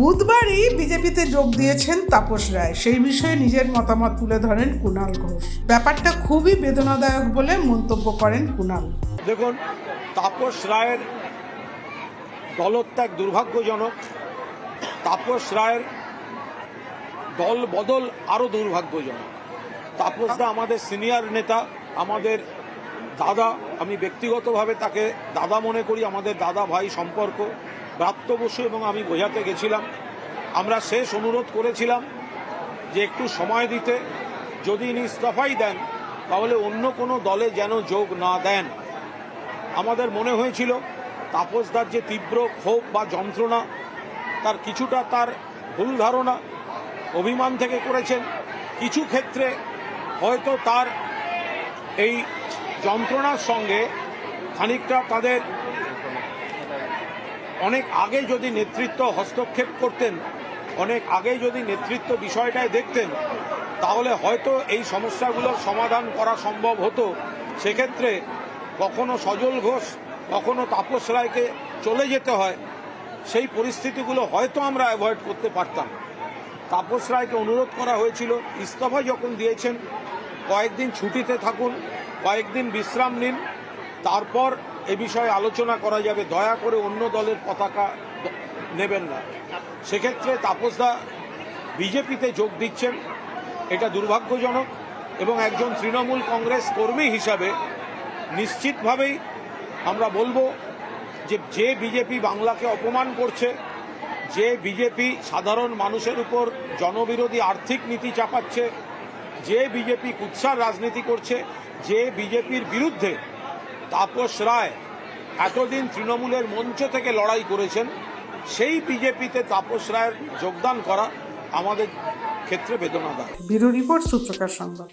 বুধবারই বিজেপিতে যোগ দিয়েছেন তাপস রায়। সেই বিষয়ে নিজের মতামত তুলে ধরেন কুণাল ঘোষ। ব্যাপারটা খুবই বেদনাদায়ক বলে মন্তব্য করেন কুণাল। দেখুন, তাপস রায়ের দলত্যাগ দুর্ভাগ্যজনক। তাপস রায়ের দল বদল আরও দুর্ভাগ্যজনক। তাপস তাপসদা আমাদের সিনিয়র নেতা, আমাদের দাদা। আমি ব্যক্তিগতভাবে তাকে দাদা মনে করি, আমাদের দাদা ভাই সম্পর্ক। ব্রাত্য বসু এবং আমি বোঝাতে গেছিলাম। আমরা শেষ অনুরোধ করেছিলাম যে একটু সময় দিতে। যদি ইনি ইস্তফাই দেন, তাহলে অন্য কোনো দলে যেন যোগ না দেন। আমাদের মনে হয়েছিল, তাপসদার যে তীব্র ক্ষোভ বা যন্ত্রণা, তার কিছুটা তার ভুল ধারণা অভিমান থেকে করেছেন। কিছু ক্ষেত্রে হয়তো তার এই যন্ত্রণার সঙ্গে খানিকটা তাদের অনেক আগে যদি নেতৃত্ব হস্তক্ষেপ করতেন, অনেক আগে যদি নেতৃত্ব বিষয়টায় দেখতেন, তাহলে হয়তো এই সমস্যাগুলোর সমাধান করা সম্ভব হতো। সেক্ষেত্রে কখনো সজল ঘোষ, কখনো তাপস রায়কে চলে যেতে হয়। সেই পরিস্থিতিগুলো হয়তো আমরা অ্যাভয়েড করতে পারতাম। তাপস রায়কে অনুরোধ করা হয়েছিল, ইস্তফা যখন দিয়েছেন, কয়েকদিন ছুটিতে থাকুন, কয়েকদিন বিশ্রাম নিন, তারপর এ বিষয়ে আলোচনা করা যাবে। দয়া করে অন্য দলের পতাকা নেবেন না। সেক্ষেত্রে তাপসদা বিজেপিতে যোগ দিচ্ছেন। এটা দুর্ভাগ্যজনক এবং একজন তৃণমূল কংগ্রেস কর্মী হিসাবে নিশ্চিতভাবেই আমরা বলব যে যে বিজেপি বাংলাকে অপমান করছে, যে বিজেপি সাধারণ মানুষের উপর জনবিরোধী আর্থিক নীতি চাপাচ্ছে, যে বিজেপি কুৎসার রাজনীতি করছে, যে বিজেপির বিরুদ্ধে তাপস রায় এতদিন তৃণমূলের মঞ্চ থেকে লড়াই করেছেন, সেই বিজেপিতে তাপস রায়ের যোগদান করা আমাদের ক্ষেত্রে বেদনাদায়ক। ব্যুরো রিপোর্ট সূত্রকার সংবাদ।